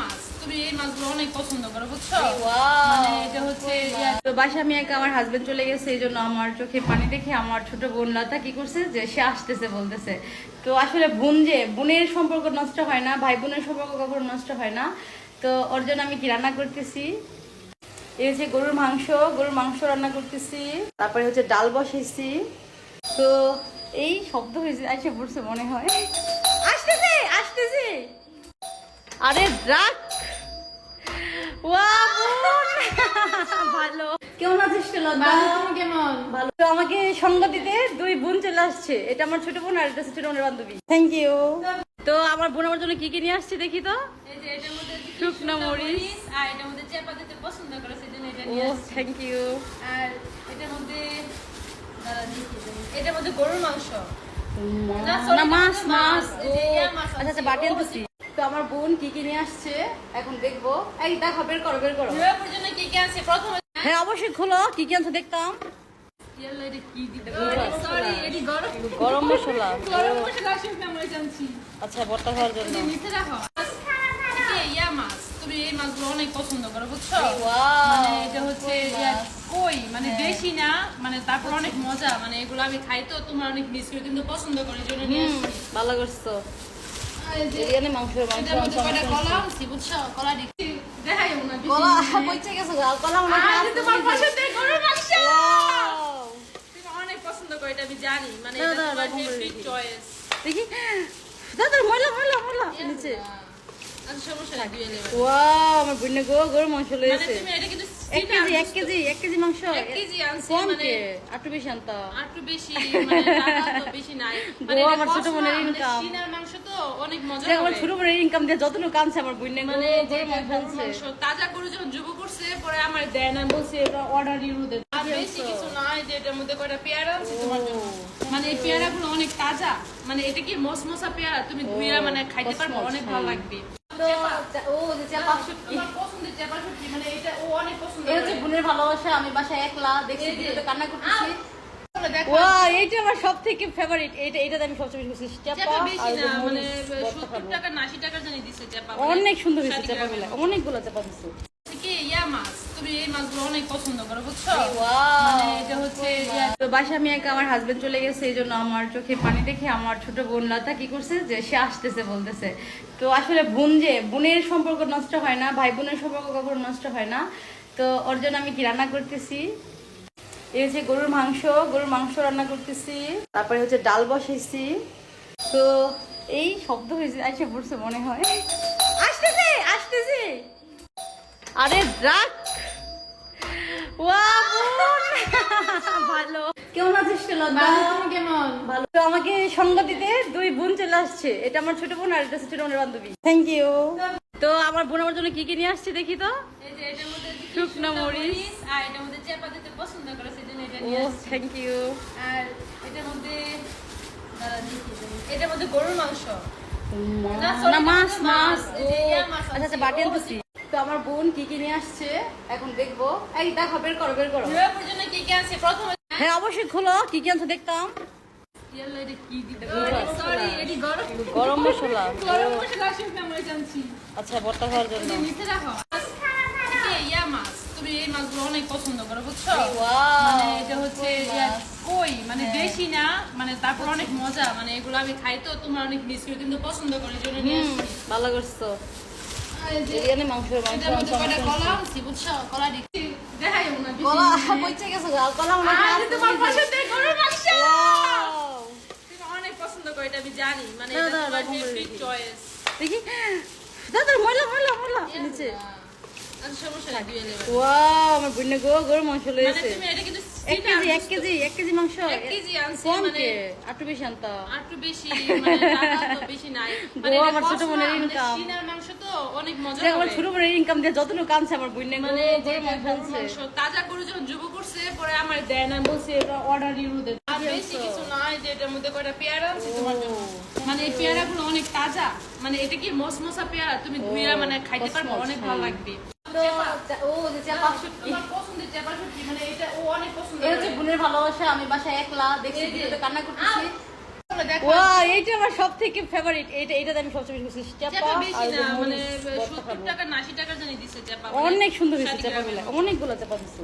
মাছ? তুমি এই মাছগুলো অনেক পছন্দ করো বুঝছ? মানে এটা হচ্ছে তো বাসা আমি একা আমার হাজবেন্ড চলে গেছে এই জন্য আমার চোখে পানি দেখে আমার ছোট বোন লতা কি করছে যে সে আসতেছে বলতেছে। তো আসলে বোন যে বোনের সম্পর্ক নষ্ট হয় না ভাই বোনের সম্পর্ক কখনো নষ্ট হয় না। তো ওর জন্য আমি কি রান্না করতেছি? এই হচ্ছে গরুর মাংস গরুর মাংস রান্না করতেছি। তারপরে হচ্ছে ডাল বসাইছি। তো এই শব্দ হয়েছে আইসে পড়ছে মনে হয়। আরে রাখ। ভালো। কেমন আছিস কেমন? ভালো। আমাকে সঙ্গ দিতে দুই বোন চলে আসছে। এটা আমার ছোট বোন আর এটা ছোট বোনের বান্ধবী। থ্যাংক ইউ তো আমার বোন আমার জন্য কি কি নিয়ে আসছে দেখি তো? শুকনো মরিচ। আর এটার মধ্যে চেপা দিতে পছন্দ করে সেজন্য এটা নিয়ে আসছি। থ্যাংক ইউ আর এটার মধ্যে দাঁড়া দেখি দেখি। এটার মধ্যে গরুর মাংস। না, মাছ ইয়া আচ্ছা আচ্ছা বাটি আনতেছি। তো আমার বোন কি কি নিয়ে আসছে? এখন দেখব। এই দেখো বের করো বের করো। বিবাহের জন্য কি কি আছে? প্রথমে হ্যাঁ অবশ্যই খোলো। কি কি আনছো দেখতাম? গরম মশলা। গরম মশলা। আচ্ছা ভর্তা খাওয়ার জন্য। নিচে রাখো। ইয়া মাছ। তুমি এই মাছগুলো অনেক পছন্দ করো বুঝছ! মানে এটা হচ্ছে কই মানে বেশি না মানে তারপর অনেক মজা। মানে এগুলো আমি খাই তো তোমার অনেক মিস করে কিন্তু পছন্দ করে জন্য নিয়ে ভালো করছ। বিরিয়ানি মাংস মাংস মাংস, কলা? বুঝছ কলা দিচ্ছি দেখাই না কলা কইছে গেছো কলা মনে আর তোমার বুঝি। গরুর মাংস! তুমি অনেক পছন্দ করো এটা আমি জানি। মানে এটা তোমার ফেভারিট চয়েস দেখি। দাদা ময়লা ময়লা ময়লা নিচে। আচ্ছা সমস্যা নাই দিয়ে নেবে ওয়াও আমার বুনে গো গরু মাংস মানে তুমি এটা কিন্তু এক কেজি এক কেজি এক কেজি মাংস এক কেজি আনছি মানে কে? বেশি আনতা। একটু বেশি মানে তো বেশি নাই। মানে আমার ছোট বোনের সিনার মাংস তো অনেক মজা দেখ আমার ছোট বড় ইনকাম দিয়ে যতটুকু কানছে আমার বুনে মানে যে মাংস আনছে। তাজা করে যখন যুব করছে পরে আমার দেয় না বলছে এটা অর্ডার দে বেশি কিছু নাই যে এটার মধ্যে কয়টা পেয়ারা আছে তোমার জন্য? মানে এই পেয়ারা গুলো অনেক তাজা। মানে এটা কি মসমসা পেয়ারা? তুমি ধুইয়া মানে খাইতে পারবে অনেক ভালো হ্যাঁ। লাগবে। মানে এটা ও অনেক পছন্দ এই হচ্ছে করে বোনের ভালোবাসা আমি বাসায় একলা দেখছি এই যে। ভিডিওতে কান্না করতেছি। চলো দেখো। ওয়া এইটা আমার সব থেকে ফেভারিট এইটা এইটাতে আমি সবচেয়ে বেশি খুশি। চেপা মানে মরিচ ভর্তা সত্তর টাকা আশি টাকা জানি দিচ্ছে অনেক সুন্দর হয়েছে অনেকগুলো চাপা দিচ্ছে তুমি এই মাছগুলো অনেক পছন্দ করো বুঝছ! মানে এটা হচ্ছে বাসা আমি একা আমার হাজবেন্ড চলে গেছে এই জন্য আমার চোখে পানি দেখে আমার ছোট বোন লতা কি করছে যে সে আসতেছে বলতেছে। তো আসলে বোন যে বোনের সম্পর্ক নষ্ট হয় না ভাই বোনের সম্পর্ক কখনো নষ্ট হয় না। তো ওর জন্য আমি কি রান্না করতেছি? এই হচ্ছে গরুর মাংস গরুর মাংস রান্না করতেছি। তারপরে হচ্ছে ডাল বসাইছি। তো এই শব্দ হয়েছে আইসে পড়ছে মনে হয়। আসতেছে আসতেছে। আরে রাখ! ভালো। কেমন আছিস কেমন? ভালো। তো আমাকে সঙ্গ দিতে দুই বোন চলে আসছে। এটা আমার ছোট বোন আর এটা ছোট বোনের বান্ধবী। থ্যাংক ইউ তো আমার বোন আমার জন্য কি কি নিয়ে আসছে দেখি তো? এই যে এটার মধ্যে কি শুকনো মরিচ। আর এটার মধ্যে চেপা দিতে পছন্দ করে সেজন্য এটা নিয়ে আসছি। থ্যাংক ইউ আর এটার মধ্যে দাঁড়া দেখি দেখি। এটার মধ্যে গরুর মাংস। না, মাছ মাছ। আচ্ছা আচ্ছা আনছি। বাটি আনতেছি তো আমার বোন কি কি নিয়ে আসছে? এখন দেখব। এই দেখো বের করো বের করো। জন্য কি কি আছে? প্রথমে হ্যাঁ অবশ্যই খোলো। কি কি আনছো দেখতাম? গরম মশলা। গরম? মশলা। আচ্ছা ভর্তা খাওয়ার জন্য। নিচে রাখো। তুমি এই মাছগুলো অনেক পছন্দ করো বুঝছ! মানে এটা হচ্ছে কই? মানে বেশি না মানে তারপর অনেক মজা। মানে এগুলো আমি খাই তো তোমার অনেক মিস করে কিন্তু পছন্দ করি এই জন্য নিয়ে ভালো করছ। বিরিয়ানি মাংস মাংস মাংস, কলা? আনছি বুঝছ? কলা দেখাই মনে হয় আর তোমার বুঝি। পছন্দের মাংস! তুমি অনেক পছন্দ করো এটা আমি জানি। মানে এটা তোমার ফেভারিট চয়েস দেখি। দাদা ময়লা ময়লা ময়লা। নিচে। আচ্ছা ওয়াও আমার বুনে গো গরু মাংস মানে তুমি এটা কিন্তু এক কেজি এক কেজি এক কেজি মাংস। এক কেজি আনছি মানে কে? বেশি আনতা আর একটু বেশি মানে টাকা তো বেশি নাই। মানে আমার ছোট মানে সিনার মাংস তো অনেক মজা আমার। ছোট বড় ইনকাম দিয়ে যতটুকু কানছে আমার বুনে মানে যে মাংস তাজা গরু যখন যুব করছে পরে আমার দেয় না বলছে এটা অর্ডার দিয়ে দে আর বেশি কিছু নাই যে এটার মধ্যে কয়টা পেয়ারা আছে তোমার জন্য। মানে এই পেয়ারা গুলো অনেক তাজা। মানে এটা কি মসমসা পেয়ারা? তুমি ধুইয়া মানে খাইতে পারবে অনেক ভালো হ্যাঁ। লাগবে। মানে করে। ভালোবাসা আমি বাসায় একলা দেখছি কান্না করতেছি। এইটা আমার সব থেকে ফেভারিট এটা এটাতে আমি সবচেয়ে বেশি চাপা বেশি না মানে মরিচ ভর্তা নাস্তা সত্তর খাব টাকা না আশি টাকা জানি দিছে চাপা অনেক সুন্দর হয়েছে শাড়ি অনেকগুলো চাপা দিচ্ছে